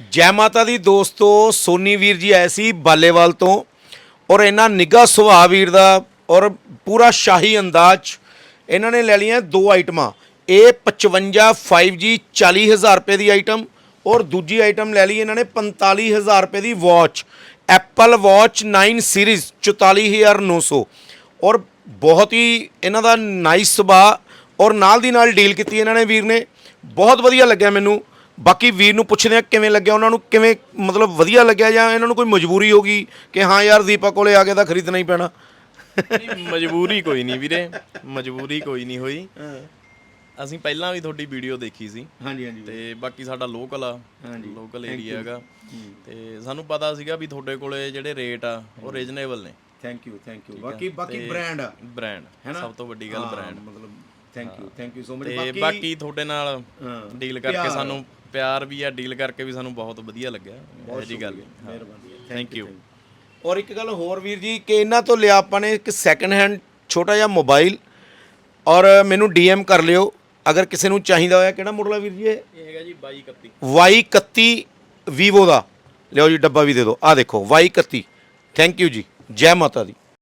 ਜੈ ਮਾਤਾ ਦੀ ਦੋਸਤੋ, ਸੋਨੀ ਵੀਰ ਜੀ ਆਏ ਸੀ ਬਾਲੇਵਾਲ ਤੋਂ ਔਰ ਇਹਨਾਂ ਨਿੱਘਾ ਸੁਭਾਅ ਵੀਰ ਦਾ ਔਰ ਪੂਰਾ ਸ਼ਾਹੀ ਅੰਦਾਜ਼, ਇਹਨਾਂ ਨੇ ਲੈ ਲਈਆਂ ਦੋ ਆਈਟਮਾਂ। ਇਹ 55 5G 40000 ਰੁਪਏ ਦੀ ਆਈਟਮ ਔਰ ਦੂਜੀ ਆਈਟਮ ਲੈ ਲਈ ਇਹਨਾਂ ਨੇ 45000 ਰੁਪਏ ਦੀ ਵਾਚ ਐਪਲ ਵਾਚ 9 ਸੀਰੀਜ਼ 44900 ਔਰ ਬਹੁਤ ਹੀ ਇਹਨਾਂ ਦਾ ਨਾਈਸ ਸੁਭਾਅ ਔਰ ਨਾਲ ਦੀ ਨਾਲ ਡੀਲ ਕੀਤੀ ਇਹਨਾਂ ਨੇ ਵੀਰ ਨੇ। ਬਹੁਤ ਵਧੀਆ ਲੱਗਿਆ ਮੈਨੂੰ। ਬਾਕੀ ਵੀਰ ਨੂੰ ਪੁੱਛਦੇ ਆ ਕਿਵੇਂ ਲੱਗਿਆ ਉਹਨਾਂ ਨੂੰ ਕਿਵੇਂ ਮਤਲਬ ਵਧੀਆ ਲੱਗਿਆ ਜਾਂ ਇਹਨਾਂ ਨੂੰ ਕੋਈ ਮਜਬੂਰੀ ਹੋ ਗਈ ਕਿ ਹਾਂ ਯਾਰ ਦੀਪਕ ਕੋਲੇ ਆ ਕੇ ਤਾਂ ਖਰੀਦਣਾ ਹੀ ਪੈਣਾ? ਨਹੀਂ, ਮਜਬੂਰੀ ਕੋਈ ਨਹੀਂ ਵੀਰੇ ਮਜਬੂਰੀ ਕੋਈ ਨਹੀਂ ਹੋਈ। ਅਸੀਂ ਪਹਿਲਾਂ ਵੀ ਤੁਹਾਡੀ ਵੀਡੀਓ ਦੇਖੀ ਸੀ। ਹਾਂਜੀ ਹਾਂਜੀ। ਤੇ ਬਾਕੀ ਸਾਡਾ ਲੋਕਲ ਆ ਹਾਂਜੀ, ਲੋਕਲ ਏਰੀਆ ਹੈਗਾ। ਤੇ ਸਾਨੂੰ ਪਤਾ ਸੀਗਾ ਵੀ ਤੁਹਾਡੇ ਕੋਲੇ ਜਿਹੜੇ ਰੇਟ ਆ ਉਹ ਰੀਜਨੇਬਲ ਨੇ। ਥੈਂਕ ਯੂ ਥੈਂਕ ਯੂ ਬਾਕੀ ਬਾਕੀ ਬ੍ਰਾਂਡ ਆ। ਬ੍ਰਾਂਡ ਸਭ ਤੋਂ ਵੱਡੀ ਗੱਲ ਬ੍ਰਾਂਡ ਮਤਲਬ thank you thank you so much ਤੇ ਬਾਕੀ ਤੁਹਾਡੇ ਨਾਲ ਡੀਲ ਕਰਕੇ ਸਾਨੂੰ ਪਿਆਰ ਵੀ ਆ ਡੀਲ ਕਰਕੇ ਵੀ ਸਾਨੂੰ ਬਹੁਤ ਵਧੀਆ ਲੱਗਿਆ। ਇਹ ਜੀ ਗੱਲ। ਮਿਹਰਬਾਨੀ ਹੈ ਥੈਂਕ ਯੂ ਔਰ ਇੱਕ ਗੱਲ ਹੋਰ ਵੀਰ ਜੀ ਕਿ ਇਹਨਾਂ ਤੋਂ ਲਿਆ ਆਪਾਂ ਨੇ ਇੱਕ ਸੈਕੰਡ ਹੈਂਡ ਛੋਟਾ ਜਿਹਾ ਮੋਬਾਈਲ ਔਰ ਮੈਨੂੰ ਡੀਐਮ ਕਰ ਲਿਓ ਅਗਰ ਕਿਸੇ ਨੂੰ ਚਾਹੀਦਾ ਹੋਇਆ। ਕਿਹੜਾ ਮਾਡਲ ਆ ਵੀਰ ਜੀ ਇਹ? ਇਹ ਹੈਗਾ ਜੀ 2231 Y31 Vivo ਦਾ। ਲਿਓ ਜੀ ਡੱਬਾ ਵੀ ਦੇ ਦਿਓ। ਆ ਦੇਖੋ Y31 ਥੈਂਕ ਯੂ ਜੀ। ਜੈ ਮਾਤਾ ਦੀ।